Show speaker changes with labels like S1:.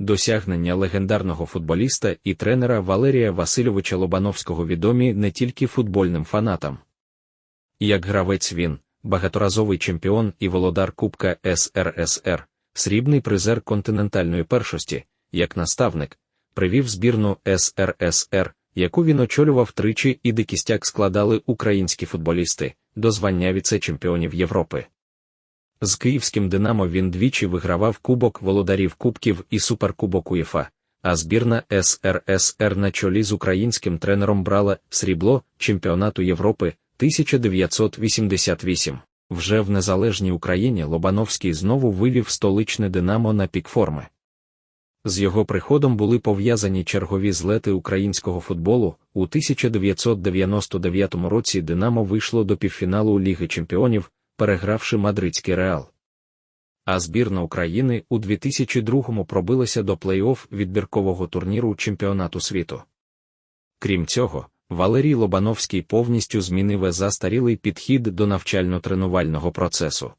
S1: Досягнення легендарного футболіста і тренера Валерія Васильовича Лобановського відомі не тільки футбольним фанатам. Як гравець він, багаторазовий чемпіон і володар Кубка СРСР, срібний призер континентальної першості, як наставник, привів збірну СРСР, яку він очолював тричі і де кістяк складали українські футболісти до звання віце-чемпіонів Європи. З київським Динамо він двічі вигравав Кубок володарів Кубків і Суперкубок УЄФА, а збірна СРСР на чолі з українським тренером брала срібло чемпіонату Європи 1988. Вже в незалежній Україні Лобановський знову вивів столичне Динамо на пік форми. З його приходом були пов'язані чергові злети українського футболу. У 1999 році Динамо вийшло до півфіналу Ліги Чемпіонів, перегравши мадридський реал. А збірна України у 2002-му пробилася до плей-офф відбіркового турніру чемпіонату світу. Крім цього, Валерій Лобановський повністю змінив застарілий підхід до навчально-тренувального процесу.